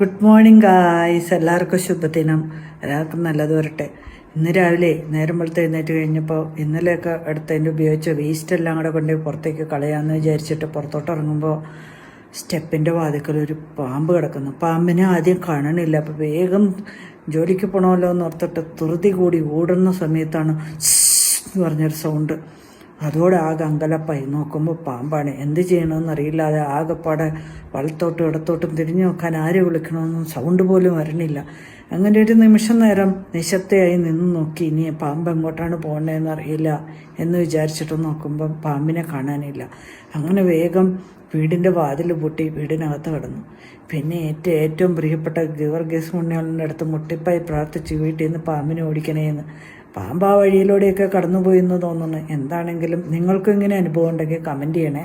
Good morning guys എല്ലാവർക്കും ശുഭദിനം എല്ലാവർക്കും നല്ലത് വരട്ടെ. ഇന്ന് രാവിലെ നേരം വെളുത്ത് എഴുന്നേറ്റ് കഴിഞ്ഞപ്പോൾ ഇന്നലെയൊക്കെ എടുത്തതിന്റെ ഉപയോഗിച്ച വേസ്റ്റ് എല്ലാം കൂടെ കൊണ്ട് പുറത്തേക്ക് കളയാമെന്ന് വിചാരിച്ചിട്ട് പുറത്തോട്ട് ഇറങ്ങുമ്പോൾ സ്റ്റെപ്പിന്റെ വാതിക്കൽ ഒരു പാമ്പ് കിടക്കുന്നു. പാമ്പിനെ ആദ്യം കാണണില്ല. അപ്പോൾ വേഗം ജോലിക്ക് പോകണമല്ലോ എന്ന് ഓർത്തിട്ട് ധൃതി കൂടി ഓടുന്ന സമയത്താണ് എന്ന് പറഞ്ഞൊരു സൗണ്ട് അതോടെ ആകെ അങ്കലപ്പായി. നോക്കുമ്പോൾ പാമ്പാണ്. എന്ത് ചെയ്യണമെന്ന് അറിയില്ലാതെ ആകെപ്പാടെ വലത്തോട്ടും ഇടത്തോട്ടും തിരിഞ്ഞു നോക്കാൻ ആരെ വിളിക്കണമെന്നും സൗണ്ട് പോലും വരണില്ല. അങ്ങനെ ഒരു നിമിഷം നേരം നിശബ്ദയായി നിന്ന് നോക്കി. ഇനി പാമ്പ് എങ്ങോട്ടാണ് പോകേണ്ടതെന്ന് അറിയില്ല എന്ന് വിചാരിച്ചിട്ട് നോക്കുമ്പം പാമ്പിനെ കാണാനില്ല. അങ്ങനെ വേഗം വീടിന്റെ വാതിൽ പൊട്ടി വീടിനകത്ത് കിടന്നു. പിന്നെ ഏറ്റവും ഏറ്റവും പ്രിയപ്പെട്ട ഗീവർഗീസ് മുണ്ണികളുടെ അടുത്ത് മുട്ടിപ്പായി പ്രാർത്ഥിച്ച് വീട്ടിൽ നിന്ന് പാമ്പിനെ ഓടിക്കണേന്ന് പാമ്പ് വഴിയിലൂടെയൊക്കെ കടന്നുപോയി എന്ന് തോന്നുന്നു. എന്താണെങ്കിലും നിങ്ങൾക്കും ഇങ്ങനെ അനുഭവം ഉണ്ടെങ്കിൽ കമന്റ് ചെയ്യണേ.